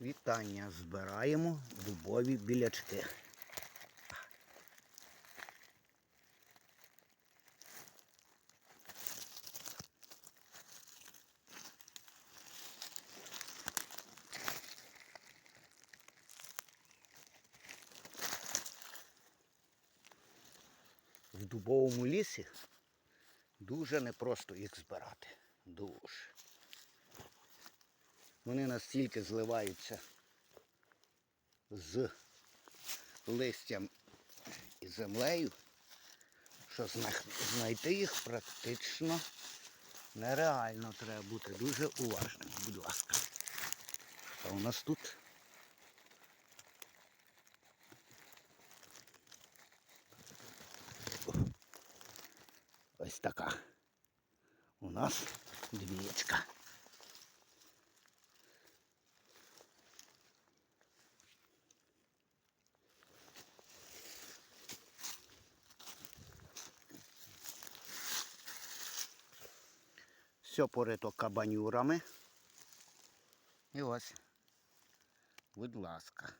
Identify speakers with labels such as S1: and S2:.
S1: Вітання. Збираємо дубові білячки. В дубовому лісі дуже непросто їх збирати. Дуже. Вони настільки зливаються з листям і землею, що знайти їх практично нереально треба бути дуже уважним, будь ласка. Що у нас тут? Ось така. У нас двієчка. Все порито кабанюрами. І ось, будь ласка.